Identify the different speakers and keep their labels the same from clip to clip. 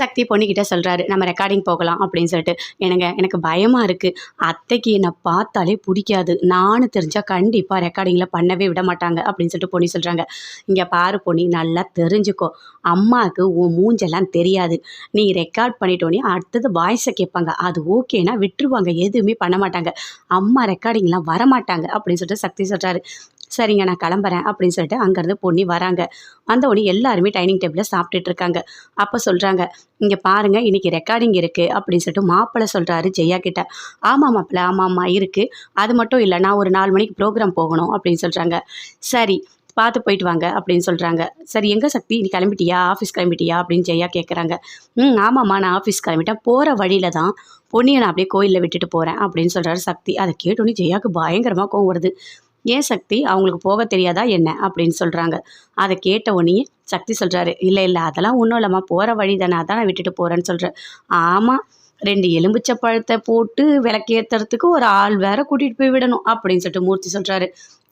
Speaker 1: சக்தி பொண்ணுக்கிட்ட சொல்கிறாரு நம்ம ரெக்கார்டிங் போகலாம் அப்படின்னு சொல்லிட்டு. எனக்கு எனக்கு பயமாக இருக்குது அத்தைக்கு என்னை பார்த்தாலே பிடிக்காது. நானும் தெரிஞ்சால் கண்டிப்பாக ரெக்கார்டிங்கில் பண்ணவே விட மாட்டாங்க அப்படின்னு சொல்லிட்டு பொண்ணு சொல்கிறாங்க இங்கே பாரு பொண்ணி நல்லா தெரிஞ்சுக்கோ. அம்மாவுக்கு உன் மூஞ்செல்லாம் தெரியாது. நீ ரெக்கார்ட் பண்ணிட்டோன்னே அடுத்தது வாய்ஸை கேட்பாங்க. அது ஓகேனா விட்டுருவாங்க. எதுவுமே பண்ண மாட்டாங்க. அம்மா ரெக்கார்டிங்லாம் வரமாட்டாங்க அப்படின்னு சொல்லிட்டு சக்தி சொல்கிறாரு சரிங்க நான் கிளம்புறேன் அப்படின்னு சொல்லிட்டு அங்கேருந்து பொண்ணி வராங்க. வந்தவொடனே எல்லாருமே டைனிங் டேபிளில் சாப்பிட்டுட்டு இருக்காங்க. அப்போ சொல்கிறாங்க இங்கே பாருங்கள் இன்றைக்கி ரெக்கார்டிங் இருக்குது அப்படின்னு சொல்லிட்டு மாப்பிள்ளை சொல்கிறாரு ஜெயா கிட்ட. ஆமாம் மாப்பிள்ளை ஆமாம்மா இருக்குது அது மட்டும் இல்லை நான் ஒரு நாலு மணிக்கு ப்ரோக்ராம் போகணும் அப்படின்னு சொல்கிறாங்க சரி பார்த்து போயிட்டு வாங்க அப்படின்னு சொல்கிறாங்க சரி எங்கே சக்தி? நீ கிளம்பிட்டியா? ஆஃபீஸ் கிளம்பிட்டியா? அப்படின்னு ஜெயா கேட்குறாங்க ம் ஆமாம்மா நான் ஆஃபீஸ் கிளம்பிட்டேன். போகிற வழியில் தான் பொன்னியை நான் அப்படியே கோயிலில் விட்டுட்டு போகிறேன் அப்படின்னு சொல்கிறாரு சக்தி. அதை கேட்டோன்னே ஜெயாவுக்கு பயங்கரமாக கோவம் வருது. ஏன் சக்தி? அவங்களுக்கு போக தெரியாதா என்ன? அப்படின்னு சொல்கிறாங்க அதை கேட்ட உடனே சக்தி சொல்கிறாரு இல்லை இல்லை அதெல்லாம் ஒன்றும் இல்லைம்மா போகிற வழி தானே அதான் நான் விட்டுட்டு போகிறேன்னு சொல்கிறேன் ஆமாம் ரெண்டு எலும்பிச்சை பழத்தை போட்டு விளக்கேற்றுறதுக்கு ஒரு ஆள் வேற கூட்டிகிட்டு போய் விடணும் அப்படின்னு சொல்லிட்டு மூர்த்தி சொல்கிறாரு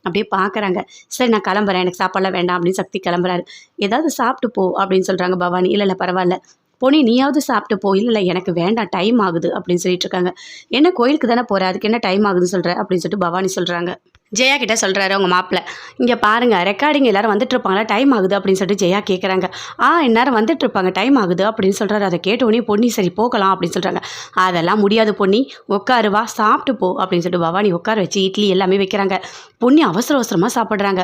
Speaker 1: அப்படியே பார்க்குறாங்க சரி நான் கிளம்புறேன் எனக்கு சாப்பாடெலாம் வேண்டாம் அப்படின்னு சக்தி கிளம்புறாரு. ஏதாவது சாப்பிட்டு போ அப்படின்னு சொல்கிறாங்க பவானி. இல்லை இல்லை பரவாயில்ல. போனி நீயாவது சாப்பிட்டு போ. இல்லை இல்லை எனக்கு வேண்டாம் டைம் ஆகுது அப்படின்னு சொல்லிட்டு இருக்காங்க. என்ன கோயிலுக்கு தானே போகிற அதுக்கு என்ன டைம் ஆகுதுன்னு சொல்கிற அப்படின்னு சொல்லிட்டு பவானி சொல்கிறாங்க ஜெயா கிட்ட சொல்கிறாரு அவங்க மாப்பிள்ளை. இங்கே பாருங்கள் ரெக்கார்டிங் எல்லாரும் வந்துட்டு இருப்பாங்களா டைம் ஆகுது அப்படின்னு சொல்லிட்டு ஜெயா கேட்குறாங்க ஆ இந்நேரம் வந்துட்டு இருப்பாங்க டைம் ஆகுது அப்படின்னு சொல்கிறாரு அதை கேட்ட உடனே பொன்னி சரி போகலாம் அப்படின்னு சொல்கிறாங்க அதெல்லாம் முடியாது பொன்னி. உட்காரு வா சாப்பிட்டு போ அப்படின்னு சொல்லிட்டு பவானி உட்கார வச்சு இட்லி எல்லாமே வைக்கிறாங்க. பொன்னி அவசர அவசரமாக சாப்பிட்றாங்க.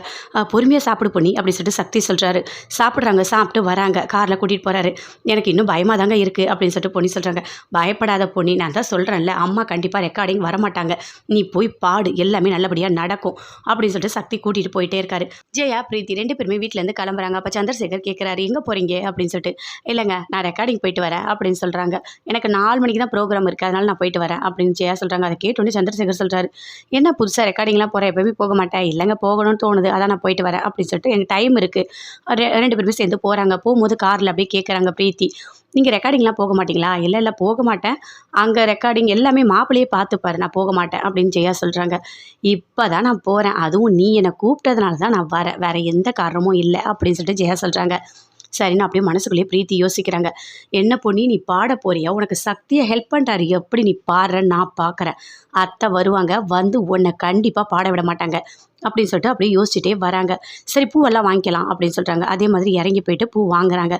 Speaker 1: பொறுமையாக சாப்பிடு பொன்னி அப்படின்னு சொல்லிட்டு சக்தி சொல்கிறாரு சாப்பிட்றாங்க சாப்பிட்டு வராங்க. காரில் கூட்டிகிட்டு போகிறாரு எனக்கு இன்னும் பயமாக தாங்க இருக்குது அப்படின்னு சொல்லிட்டு பொன்னி சொல்கிறாங்க பயப்படாத பொன்னி நான் தான் சொல்கிறேன்ல அம்மா கண்டிப்பாக ரெக்கார்டிங் வரமாட்டாங்க. நீ போய் பாடு எல்லாமே நல்லபடியாக நட நடக்கும் அப்படின்னு சொல்லிட்டு சக்தி கூட்டிகிட்டு போயிட்டே இருக்காரு. ஜெயா பிரீத்தி ரெண்டு பேருமே வீட்டிலேருந்து கிளம்புறாங்க. அப்போ சந்திரசேகர் கேட்குறாரு எங்கே போகிறீங்க அப்படின்னு சொல்லிட்டு இல்லைங்க நான் ரெக்கார்டிங் போயிட்டு வரேன் அப்படின்னு சொல்கிறாங்க எனக்கு நாலு மணிக்கு தான் ப்ரோக்ராம் இருக்குது அதனால நான் போயிட்டு வரேன் அப்படின்னு ஜெயா சொல்கிறாங்க அதை கேட்டோன்னு சந்திரசேகர் சொல்கிறாரு என்ன புதுசாக ரெக்கார்டிங்லாம் போகிறேன் எப்போயுமே போக மாட்டேன். இல்லைங்க போகணும்னு தோணுது. அதான் நான் போயிட்டு வரேன் அப்படின்னு சொல்லிட்டு எனக்கு டைம் இருக்குது ரெண்டு பேருமே சேர்ந்து போகிறாங்க போகும்போது காரில் அப்படியே கேட்குறாங்க பிரீத்தி. நீங்கள் ரெக்கார்டிங்லாம் போக மாட்டீங்களா? இல்லை இல்லை போக மாட்டேன். அங்கே ரெக்கார்டிங் எல்லாமே மாப்பிள்ளையே பார்த்துப்பாரு. நான் போக மாட்டேன் அப்படின்னு ஜெயா சொல்கிறாங்க இப்போ தான் நான் போகிறேன் அதுவும் நீ என்னை கூப்பிட்டதுனால தான் நான் வரேன். வேறு எந்த காரணமும் இல்லை அப்படின்னு சொல்லிட்டு ஜெயா சொல்கிறாங்க சரின்னு அப்படியே மனசுக்குள்ளேயே பிரீத்தி யோசிக்கிறாங்க. என்ன பொண்ணி நீ பாட போறியா? உனக்கு சக்தியை ஹெல்ப் பண்ணுறாரு எப்படி நீ பாடுறன்னு நான் பார்க்குறேன். அத்தை வருவாங்க. வந்து உன்னை கண்டிப்பாக பாட விட மாட்டாங்க. அப்படின்னு சொல்லிட்டு அப்படியே யோசிச்சுட்டே வராங்க. சரி பூவெல்லாம் வாங்கிக்கலாம். அப்படின்னு சொல்கிறாங்க அதே மாதிரி இறங்கி போயிட்டு பூ வாங்குறாங்க.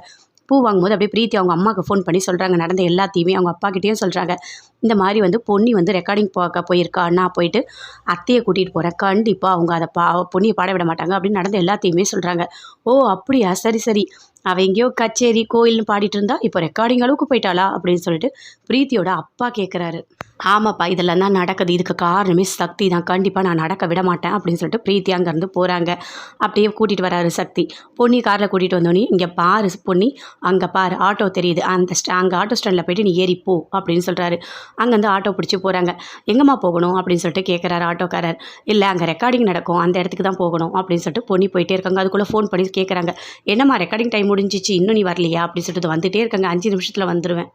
Speaker 1: பூ வாங்கும்போது அப்படியே பிரீத்தி அவங்க அம்மாவுக்கு ஃபோன் பண்ணி சொல்கிறாங்க நடந்த எல்லாத்தையுமே அவங்க அப்பாக்கிட்டேயும் சொல்கிறாங்க இந்த மாதிரி வந்து பொன்னி வந்து ரெக்கார்டிங் பார்க்க போயிருக்கா? நான் போயிட்டு அத்தையை கூட்டிகிட்டு போகிறேன் கண்டிப்பாக அவங்க அதை பா பொன்னியை பாட விட மாட்டாங்க அப்படின்னு நடந்த எல்லாத்தையுமே சொல்கிறாங்க ஓ அப்படியா? சரி சரி. அவள் எங்கேயோ கச்சேரி கோயில்னு பாடிட்டு இருந்தா இப்போ ரெக்கார்டிங் அளவுக்கு போயிட்டாளா? அப்படின்னு சொல்லிட்டு பிரீத்தியோட அப்பா கேட்குறாரு ஆமாப்பா இதெல்லாம் தான் நடக்குது. இதுக்கு காரணமே சக்தி தான். கண்டிப்பாக நான் நடக்க விட மாட்டேன் அப்படின்னு சொல்லிட்டு பிரீத்தி அங்கேருந்து போகிறாங்க அப்படியே கூட்டிகிட்டு வராரு சக்தி. பொன்னி காரில் கூட்டிகிட்டு வந்தோடனே இங்கே பாரு பொன்னி அங்கே பாரு ஆட்டோ தெரியுது. அந்த ஸ்டா அங்கே ஆட்டோ ஸ்டாண்டில் போய்ட்டு நீ ஏறி போ அப்படின்னு சொல்கிறாரு அங்கேருந்து ஆட்டோ பிடிச்சி போகிறாங்க எங்கம்மா போகணும்? அப்படின்னு சொல்லிட்டு கேட்குறாரு ஆட்டோக்காரர். இல்லை அங்கே ரெக்கார்டிங் நடக்கும். அந்த இடத்துக்கு தான் போகணும் அப்படின்னு சொல்லிட்டு பொன்னி போயிட்டே இருக்காங்க. அதுக்குள்ளே ஃபோன் பண்ணி கேட்குறாங்க என்னம்மா ரெக்கார்டிங் டைம் முடிஞ்சிச்சு. இன்னும் நீ வரலையா? அப்படின்னு சொல்லிட்டு வந்துட்டே இருக்காங்க. அஞ்சு நிமிஷத்தில் வந்துடுவேன்